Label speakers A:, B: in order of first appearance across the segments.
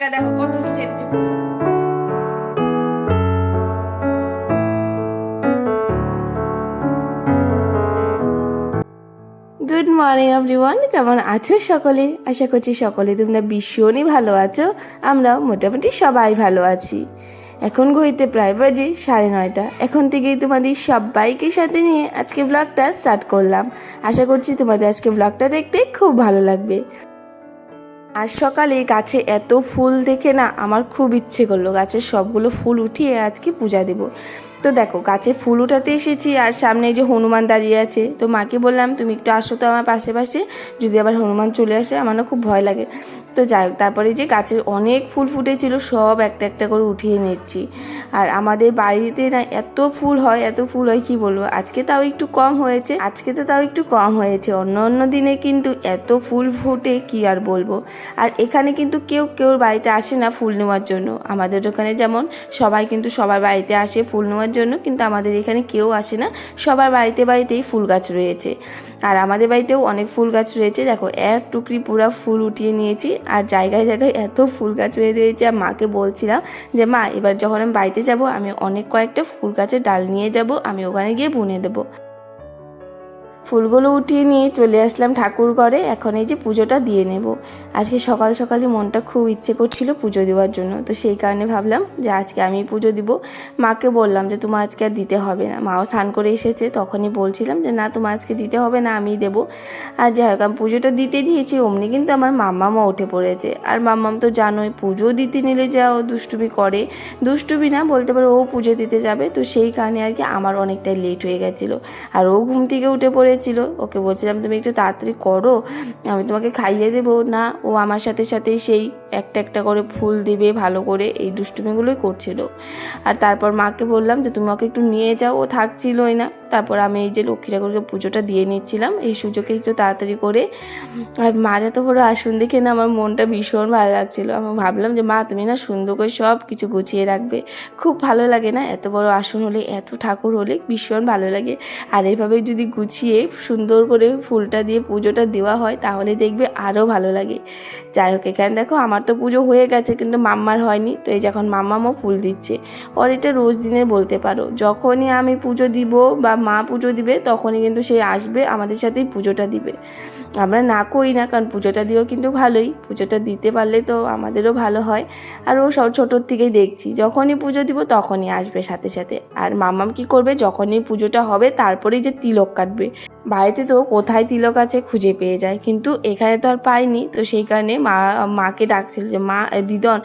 A: পরিষ্কার দেখো, কত ছেড়েছে গুড মর্নিং এভরিওয়ান কেমন আছো সকলে? আশা করছি সকলে তোমরা ভীষণই ভালো আছো। আমরাও মোটামুটি সবাই ভালো আছি। এখন ঘড়িতে প্রায় বাজে সাড়ে নয়টা। এখন থেকেই তোমাদের সবাইকে সাথে নিয়ে আজকে ব্লগটা স্টার্ট করলাম। আশা করছি তোমাদের আজকে ব্লগটা দেখতে খুব ভালো লাগবে। আজ সকালে গাছে এত ফুল দেখে না আমার খুব ইচ্ছে করল গাছের সবগুলো ফুল উঠিয়ে আজকে পূজা দেব। তো দেখো, গাছে ফুল উঠাতে এসেছি আর সামনে যে হনুমান দাঁড়িয়ে আছে। তো মাকে বললাম, তুমি একটু আসো তো আমার পাশে পাশে। যদি আবার হনুমান চলে আসে, আমারও খুব ভয় লাগে। তো যাই হোক, তারপরে যে গাছের অনেক ফুল ফুটেছিল, সব একটা একটা করে উঠিয়ে নিচ্ছি। আর আমাদের বাড়িতে না এত ফুল হয়, এত ফুল হয় কি বলব? আজকে তাও একটু কম হয়েছে, আজকে তো তাও একটু কম হয়েছে। অন্য অন্য দিনে কিন্তু এত ফুল ফোটে, কি আর বলব? আর এখানে কিন্তু কেউ কেউ বাড়িতে আসে না ফুল নেওয়ার জন্য। আমাদের ওখানে যেমন সবাই কিন্তু সবার বাড়িতে আসে ফুল নেওয়ার জন্য, কিন্তু আমাদের এখানে কেউ আসে না। সবার বাড়িতে, বাড়িতেই ফুল গাছ রয়েছে। আর আমাদের বাড়িতেও অনেক ফুল গাছ রয়েছে। দেখো, এক টুকরি পুরো ফুল উঠিয়ে নিয়েছি। আর জায়গায় জায়গায় এত ফুল গাছ হয়ে রয়েছে, আর মাকে বলছিলাম যে, মা, এবার যখন আমি বাড়িতে যাব, আমি অনেক কয়েকটা ফুল গাছের ডাল নিয়ে যাব, আমি ওখানে গিয়ে বুনে দেবো। ফুলগুলো উঠিয়ে নিয়ে চলে আসলাম ঠাকুর ঘরে। এখন এই যে পুজোটা দিয়ে নেব। আজকে সকাল সকালে মনটা খুব ইচ্ছে করছিল পুজো দেওয়ার জন্য। তো সেই কারণে ভাবলাম যে আজকে আমি পুজো দিব। মাকে বললাম যে তোমার আজকে আর দিতে হবে না। মাও স্নান করে এসেছে। তখনই বলছিলাম যে, না তোমার আজকে দিতে হবে না, আমিই দেবো। আর যাই হোক, আমি পুজোটা দিতে দিয়েছি। অমনি কিন্তু আমার মাম্মামও উঠে পড়েছে। আর মাম্মাম তো জানোই, পুজো দিতে নিলে যা ও দুষ্টুমি করে। দুষ্টুমি না বলতে পারে, ও পুজো দিতে যাবে। তো সেই কারণে আর কি আমার অনেকটাই লেট হয়ে গেছিল। আর ও ঘুম থেকে উঠে পড়েছিল ওকে বলছিলাম, তুমি একটু তাড়াতাড়ি করো, আমি তোমাকে খাইয়ে দেবো। না, ও আমার সাথে সাথেই সেই একটা একটা করে ফুল দিবে, ভালো করে এই দুষ্টুমিগুলোই করছিল। আর তারপর মাকে বললাম যে, তুমি ওকে একটু নিয়ে যাও, ও থাকছিলই না। তারপর আমি এই যে লক্ষ্মী ঠাকুরকে পুজোটা দিয়ে নিচ্ছিলাম, এই সুযোগে একটু তাড়াতাড়ি করে। আর মার এত বড় আসন দেখে না আমার মনটা ভীষণ ভালো লাগছিল। আমি ভাবলাম যে, মা, তুমি না সুন্দর করে সব কিছু গুছিয়ে রাখবে। খুব ভালো লাগে না এত বড় আসন হলে, এত ঠাকুর হলে ভীষণ ভালো লাগে। আর এইভাবে যদি গুছিয়ে সুন্দর করে ফুলটা দিয়ে পুজোটা দেওয়া হয়, তাহলে দেখবে আরও ভালো লাগে। যাই হোক, এখানে দেখো আমার তো পুজো হয়ে গেছে, কিন্তু মাম্মার হয়নি। তো এই যখন মাম্মামও ফুল দিচ্ছে। ওর এটা রোজ দিনে বলতে পারো, যখনই আমি পুজো দিব বা মা পুজো দিবে, তখনই কিন্তু সে আসবে আমাদের সাথেই পুজোটা দিবে। আমরা না করি না, কারণ পুজোটা দিয়েও কিন্তু ভালোই। পুজোটা দিতে পারলে তো আমাদেরও ভালো হয়। আর ও সব ছোটোর থেকেই দেখছি, যখনই পুজো দিব তখনই আসবে সাথে সাথে। আর মামাম কি করবে, যখনই পুজোটা হবে, তারপরেই যে তিলক কাটবে। বাড়িতে তো কোথায় তিলক আছে খুঁজে পেয়ে যায়। কিন্তু এখানে তো আর পাইনি। তো সেই কারণে মা, মাকে ডাকছিল যে, মা দিদন,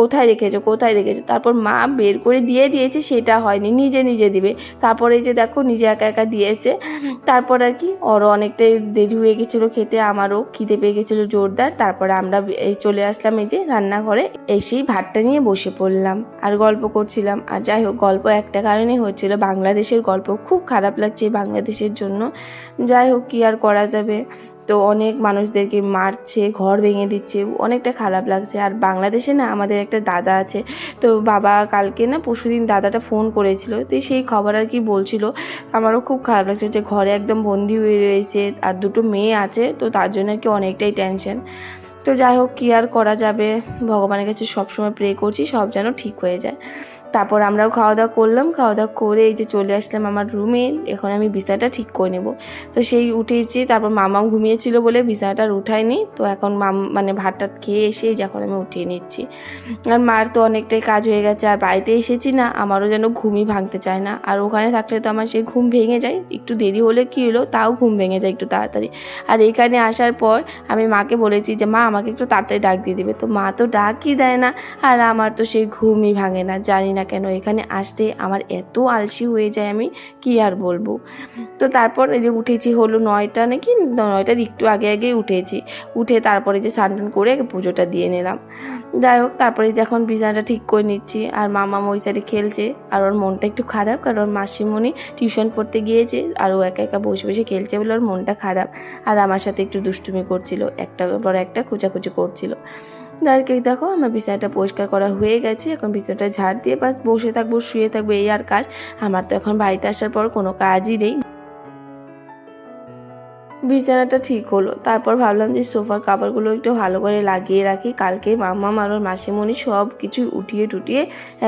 A: কোথায় রেখেছো কোথায় রেখেছো? তারপর মা বের করে দিয়ে দিয়েছে, সেটা হয়নি, নিজে নিজে দিবে। তারপরে যে দেখো, নিজে একা একা দিয়েছে। তারপর আর কি, ওরও অনেকটাই দেরি হয়ে গেছিল খেতে, আমারও খিদে পেয়ে গেছিল জোরদার। তারপরে আমরা চলে আসলাম এই যে রান্নাঘরে, এসেই ভাতটা নিয়ে বসে পড়লাম আর গল্প করছিলাম। আর যাই হোক, গল্প একটা কারণে হচ্ছিল বাংলাদেশের গল্প। খুব খারাপ লাগছে বাংলাদেশের জন্য। যাই হোক, কী আর করা যাবে? তো অনেক মানুষদেরকে মারছে, ঘর ভেঙে দিচ্ছে, অনেকটা খারাপ লাগছে। আর বাংলাদেশে না আমাদের একটা দাদা আছে, তো বাবা কালকে না পরশুদিন দাদাটা ফোন করেছিল, তো সেই খবর আর কি বলছিল। আমারও খুব খারাপ লাগছে যে ঘরে একদম বন্দি হয়ে রয়েছে, আর দুটো মেয়ে আছে, তো তার জন্য আর কি অনেকটাই টেনশন তো যাই হোক, কী আর করা যাবে? ভগবানের কাছে সবসময় প্রে করছি, সব যেন ঠিক হয়ে যায়। তারপর আমরাও খাওয়া দাওয়া করলাম। খাওয়া দাওয়া করে এই যে চলে আসলাম আমার রুমে এখন আমি বিছানাটা ঠিক করে নেব। তো সেই উঠেছি তারপর মামাম ঘুমিয়েছিল বলে বিছানাটা উঠায়নি। তো এখন মাম মানে ভাতটা খেয়ে এসে যখন আমি উঠিয়ে নিচ্ছি। আর মার তো অনেকটাই কাজ হয়ে গেছে। আর বাড়িতে এসেছি না, আমারও যেন ঘুমই ভাঙতে চায় না। আর ওখানে থাকলে তো আমার সেই ঘুম ভেঙে যায়। একটু দেরি হলে কী হলো, তাও ঘুম ভেঙে যায় একটু তাড়াতাড়ি। আর এখানে আসার পর আমি মাকে বলেছি যে, মা, আমাকে একটু তাড়াতাড়ি ডাক দিয়ে দেবে। তো মা তো ডাকই দেয় না। আর আমার তো সেই ঘুমই ভাঙে না, জানি না কেন? এখানে আসতে আমার এত আলসি হয়ে যায় আমি, কি আর বলব? তো তারপর এই যে উঠেছি হলো নয়টা নাকি? নয়টার একটু আগে আগেই উঠেছি। উঠে তারপরে যে স্নান করে পুজোটা দিয়ে নিলাম। যাই হোক, তারপরে যখন বিছানাটা ঠিক করে নিচ্ছি। আর মামা ওই সাইডে খেলছে। আর ওর মনটা একটু খারাপ, কারণ ওর মাসিমণি টিউশন পড়তে গিয়েছে। আর ও একা একা বসে বসে খেলছে বলে ওর মনটা খারাপ। আর আমার সাথে একটু দুষ্টুমি করছিল। একটা পর একটা খোঁচাখুচি করছিল। যাকে দেখো, আমার বিছানাটা পরিষ্কার করা হয়ে গেছে। এখন বিছানাটা ঝাড় দিয়ে বাস বসে থাকব, শুয়ে থাকব, এই আর কাজ। আমার তো এখন বাড়িতে আসার পর কোনো কাজই নেই। বিছানাটা ঠিক হলো। তারপর ভাবলাম যে সোফার কাভারগুলো একটু ভালো করে লাগিয়ে রাখি। কালকে মাম্মা আর ওর মাসিমণি সব কিছু উঠিয়ে টুটিয়ে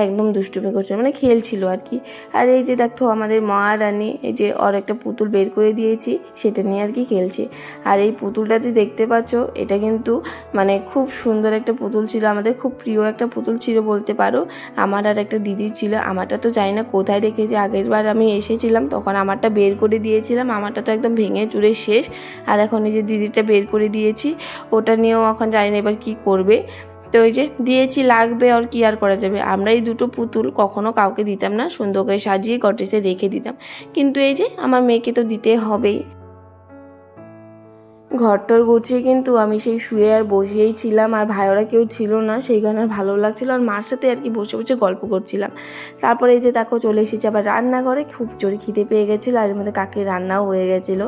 A: একদম দুষ্টুমি করছে মানে খেলছিল আর কি। আর এই যে দেখো আমাদের মহারানী, এই যে ওর একটা পুতুল বের করে দিয়েছি, সেটা নিয়ে আর কি খেলছে। আর এই পুতুলটা যে দেখতে পাচ্ছ, এটা কিন্তু মানে খুব সুন্দর একটা পুতুল ছিল, আমাদের খুব প্রিয় একটা পুতুল ছিল বলতে পারো। আমার আর একটা দিদির ছিল, আমারটা তো জানি না কোথায় রেখেছে। আগের বার আমি এসেছিলাম, তখন আমারটা বের করে দিয়েছিলাম, আমারটা তো একদম ভেঙে চুরে শেষ। আর এখন এই যে দিদিটা বের করে দিয়েছি, ওটা নিয়েও এখন জানি না এবার কী করবে। তো ওই যে দিয়েছি, লাগবে আর কি আর করা যাবে। আমরা এই দুটো পুতুল কখনো কাউকে দিতাম না সুন্দর করে সাজিয়ে গটেসে রেখে দিতাম। কিন্তু এই যে আমার মেয়েকে তো দিতে হবেই। ঘরটর গুছিয়ে কিন্তু আমি সেই শুয়ে আর বসেই ছিলাম আর ভাইয়েরা কেউ ছিল না সেই কারণে আর ভালো লাগছিল আর মার সাথে আর কি বসে বসে গল্প করছিলাম। তারপরে এই যে দেখো চলে এসেছি আবার রান্না করে খুব জোরে খিদে পেয়ে গেছিল আর এর মধ্যে কাকির রান্নাও হয়ে গেছিল।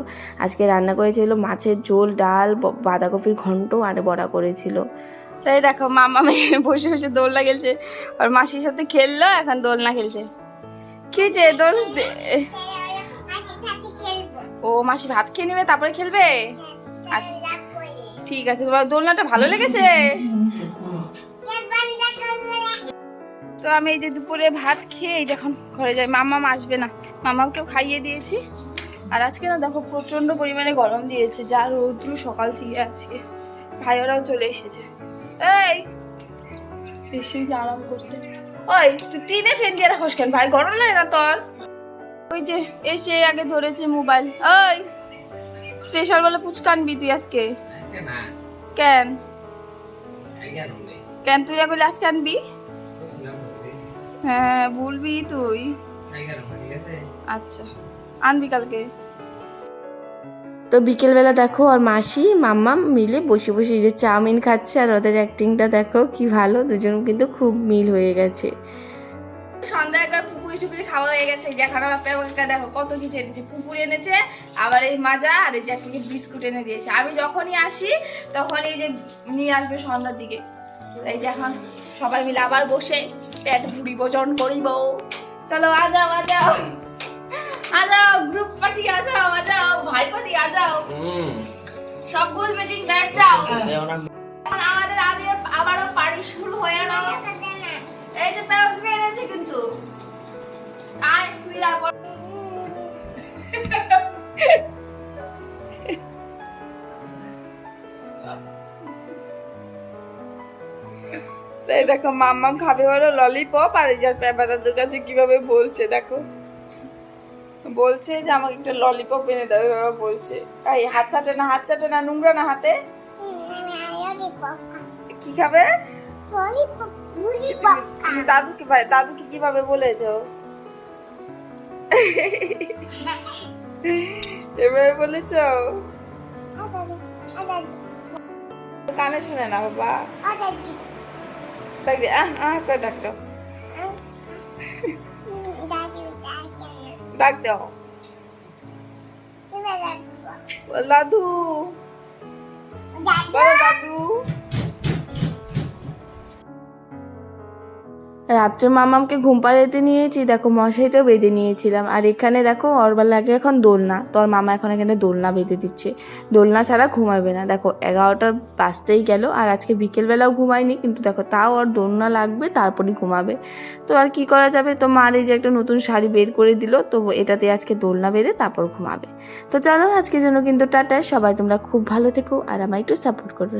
A: আজকে রান্না করেছিল মাছের ঝোল ডাল বাঁধাকপির ঘন্ট আর বড়া করেছিল।
B: তাই দেখো মামা মেয়ে বসে বসে দোলনা খেলছে আর মাসির সাথে খেললো এখন দোলনা খেলছে। কি যে দোল ও মাসি ভাত খেয়ে নেবে তারপরে খেলবে? ঠিক আছে, তোমার দোলনাটা ভালো লেগেছে? তো আমি এই যে দুপুরে ভাত খেয়ে এই যে এখন ঘরে যাই। মামাম আসবে না। মামাকেও খাইয়ে দিয়েছি। আর আজকে না দেখো প্রচণ্ড পরিমাণে গরম দিয়েছে। যা রৌদ্র সকাল থেকে আজকে। ভাইয়েরাও চলে এসেছে। এই, এসে আরাম করছে। ওই, তুই তিনে ফেন দিয়ে রাখোস কেন? ভাই, গরম লাগে না তোর? ওই যে, এসে আগে ধরেছে মোবাইল। ওই স্পেশাল বলে পুচকা আনবি তুই আজকে?
C: আজকে না।
B: কেন? কেন তুই বলে আজকে আনবি? হ্যাঁ ভুলবি তুই।
C: আইডিয়া ঠিক আছে।
B: আচ্ছা আনবি কালকে।
A: তো বিকেলবেলা দেখো আর মাসি মাম্মা মিলে বসে বসে যে চাউমিন খাচ্ছে আর ওদের অ্যাক্টিংটা দেখো কি ভালো দুজন কিন্তু খুব মিল হয়ে গেছে।
B: সন্ধ্যা একবার পুকুরি টুকুরি খাওয়া হয়ে গেছে। যেখানে বাপের বাবাকে দেখো কত কিছু এনেছে। পুকুর এনেছে আবার এই মাজা আর এই একটা বিস্কুট এনে দিয়েছে। আমি যখনই আসি তখন এই যে নিয়ে আসবে সন্ধ্যার দিকে। এই যে এখন সবাই মিলে আবার বসে পেট ভুড়ি ভোজন করিব। চলো আ যাও আ যাও। আ যাও গ্রুপ পার্টি আ যাও আ যাও ভাই পার্টি আ যাও। সব গোল ম্যাচিং ব্যাট যাও এখন আমাদের আবারও পার্টি শুরু হয়ে গেল এই যে তাও এনেছে কিন্তু। আয় তুই দেখো মাম্মাম খাবে হলো ললিপপ আর এই যে পেঁপা দাদুর কাছে কীভাবে বলছে দেখো। বলছে যে আমাকে একটা ললিপপ এনে দাও এভাবে বলছে। এই হাত চাটে না হাত চাটে না নোংরা না হাতে? কি খাবে? তুমি দাদুকে দাদুকে কীভাবে বলেছ? এভাবে বলেছ? কানে শুনে না বাবা। ডাক আহ করে ডাক দাও। ডাক দাও। বল দাদু।
A: রাত্রে মামামকে ঘুম পাড়াতে নিয়েছি, দেখো মশাইটাও বেঁধে নিয়েছিলাম। আর এখানে দেখো, ওর লাগে এখন দোলনা। তোর মামা এখন এখানে দোলনা বেঁধে দিচ্ছে। দোলনা ছাড়া ঘুমাবে না। দেখো, এগারোটার বাজতেই গেল, আর আজকে বিকেলবেলাও ঘুমায়নি, কিন্তু দেখো, তাও আর দোলনা লাগবে, তারপরই ঘুমাবে। তো আর কি করা যাবে? তো মার এই যে একটা নতুন শাড়ি বের করে দিল, তো এটাতে আজকে দোলনা বেঁধে তারপর ঘুমাবে। তো চলো, আজকের জন্য কিন্তু টাটা। সবাই তোমরা খুব ভালো থেকো, আর আমায় একটু সাপোর্ট করো